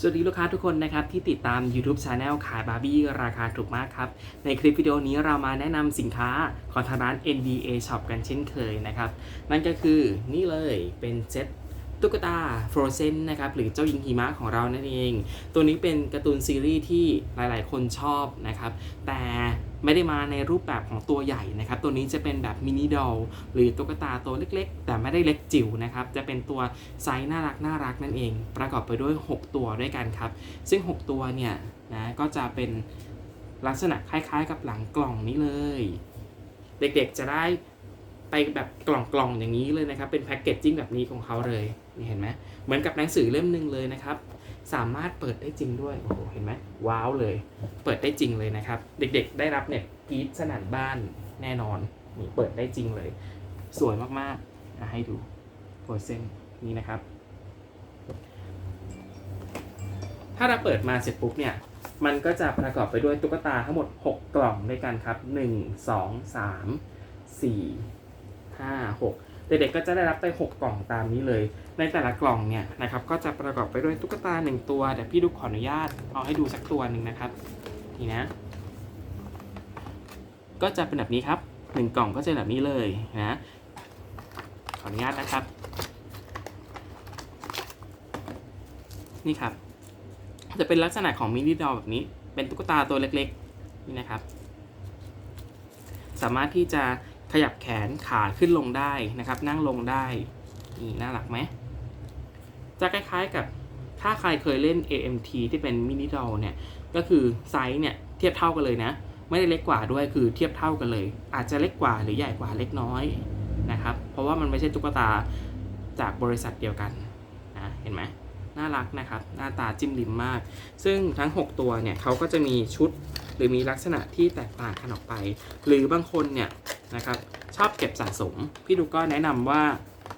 สวัสดีลูกค้าทุกคนนะครับที่ติดตาม YouTube Channel ขายบาร์บี้ราคาถูกมากครับ ในคลิปวิดีโอนี้เรามาแนะนำสินค้าของทางร้าน NBA Shop กันเช่นเคยนะครับ นั่นก็คือนี่เลยเป็นเซ็ตตุ๊กตา Frozen นะครับหรือเจ้าหญิงหิมะของเรานั่นเอง ตัวนี้เป็นการ์ตูนซีรีส์ที่หลายๆ คนชอบนะครับ แต่ ไม่ได้มาในรูปแบบของตัวใหญ่นะครับ ตัวนี้จะเป็นแบบมินิดอลหรือตุ๊กตาตัวเล็กๆ แต่ไม่ได้เล็กจิ๋วนะครับ จะเป็นตัวไซส์น่ารักน่ารักนั่นเอง ประกอบไปด้วย 6 ตัวด้วยกันครับ ซึ่ง 6 ตัวเนี่ยนะก็จะเป็นลักษณะคล้ายๆ กับหลังกล่องนี้เลย เด็กๆจะได้ ไปแบบกล่องๆอย่างนี้เลยนะครับ เป็นแพ็กเกจจิ้งแบบนี้ของเขาเลยนี่เห็นไหมเหมือนกับหนังสือเล่มหนึ่งเลยนะครับ สามารถเปิดได้จริงด้วยโอ้โหเห็นไหมว้าวเลย เปิดได้จริงเลยนะครับ เด็กๆ ได้รับเน็ตกีดสนั่นบ้านแน่นอนนี่เปิดได้จริงเลย สวยมากๆให้ดูโปรเซนนี่นะครับ ถ้าเราเปิดมาเสร็จปุ๊บเนี่ยมันก็จะประกอบไปด้วยตุ๊กตาทั้งหมด 6 กล่องด้วยกันครับ 1 2 3 4 5 6เด็กๆก็จะได้รับไป 6 กล่องตามนี้เลย ในแต่ละกล่องเนี่ยนะครับก็จะประกอบไปด้วยตุ๊กตา 1 ตัวเดี๋ยวพี่ดูขออนุญาตเอาให้ดูสักตัวหนึ่งนะครับนี่นะ ก็จะเป็นแบบนี้ครับ 1 กล่องก็จะแบบนี้เลยนะขออนุญาตนะครับ นี่ครับ จะเป็นลักษณะของมินิดอลแบบนี้ เป็นตุ๊กตาตัวเล็กๆนี่นะครับ สามารถที่จะ ขยับแขนขาขึ้นลงได้นะครับ นั่งลงได้นี่น่ารักไหมจะคล้ายๆกับถ้าใครเคยเล่น AMT ที่เป็นมินิดอลเนี่ย ก็คือไซส์เนี่ยเทียบเท่ากันเลยนะ ไม่ได้เล็กกว่าด้วยคือเทียบเท่ากันเลย อาจจะเล็กกว่าหรือใหญ่กว่าเล็กน้อยนะครับ เพราะว่ามันไม่ใช่ตุ๊กตาจากบริษัทเดียวกันนะเห็นไหมน่ารักนะครับ หน้าตาจิ้มลิมมาก ซึ่งทั้ง 6 ตัวเนี่ยเขาก็จะมีชุดหรือมีลักษณะที่แตกต่างกันออกไป หรือบางคนเนี่ย นะครับ ชอบเก็บสะสม พี่ดูก็แนะนำว่า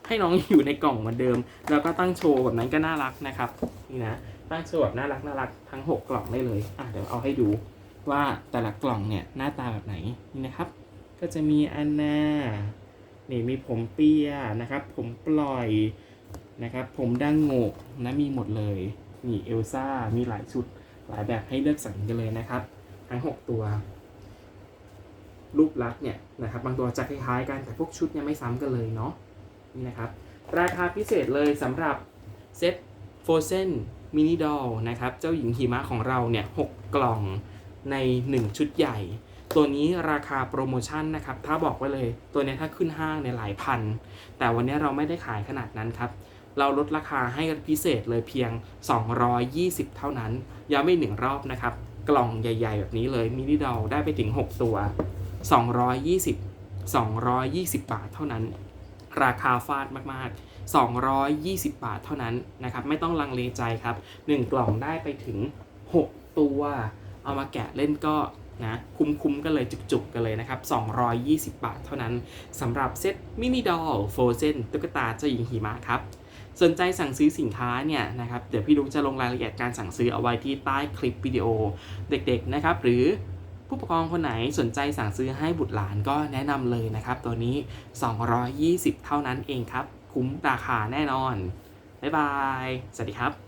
ให้น้องอยู่ในกล่องเหมือนเดิม แล้วก็ตั้งโชว์แบบนั้นก็น่ารักนะครับ นี่นะ ตั้งโชว์แบบน่ารักน่ารักทั้ง 6 กล่องได้เลยอะเดี๋ยวเอาให้ดูว่าแต่ละกล่องเนี่ยหน้าตาแบบไหนนี่นะครับ ก็จะมีอันนานี่มีผมเปียนะครับ ผมปล่อยนะครับ ผมดังโงกนะมีหมดเลยนี่เอลซ่ามีหลายชุดหลายแบบให้เลือกสรรกันเลยนะครับ ทั้ง 6 ตัว รูปลักษณ์เนี่ยนะครับบางตัวจะคล้ายๆกันแต่พวกชุดเนี่ยไม่ซ้ำกันเลยเนาะนี่นะครับ ราคาพิเศษเลยสำหรับเซ็ตโฟเซนมินิดอลนะครับ เจ้าหญิงหิมะของเราเนี่ยหกล่องใน 1 ชุดใหญ่ ตัวนี้ราคาโปรโมชั่นนะครับ ถ้าบอกไว้เลยตัวนี้ถ้าขึ้นห้างในหลายพัน แต่วันนี้เราไม่ได้ขายขนาดนั้นครับ เราลดราคาให้พิเศษเลยเพียง 220 เท่านั้น ย้ำอีกหนึ่งรอบนะครับ กล่องใหญ่ ๆ แบบนี้เลยมินิดอลได้ไปถึง 6 ตัว 220 220 บาทเท่านั้น ราคาฟาดมากๆ 220 บาทเท่านั้นนะครับ ไม่ต้องลังเลใจครับ 1 กล่องได้ไปถึง 6 ตัว เอามาแกะเล่นก็นะคุ้มๆกันเลยจุกๆกันเลยนะครับ 220 บาทเท่านั้นสำหรับเซตมินิดอลโฟเซนตุ๊กตาเจ้าหญิงหิมะครับ สนใจสั่งซื้อสินค้าเนี่ยนะครับ เดี๋ยวพี่ลุงจะลงรายละเอียดการสั่งซื้อเอาไว้ที่ใต้คลิปวิดีโอเด็กๆนะครับ หรือ ผู้ปกครองคนไหนสนใจสั่งซื้อให้บุตรหลานก็แนะนำเลยนะครับ ตัวนี้ 220 เท่านั้นเองครับ คุ้มราคาแน่นอน บ๊ายบาย สวัสดีครับ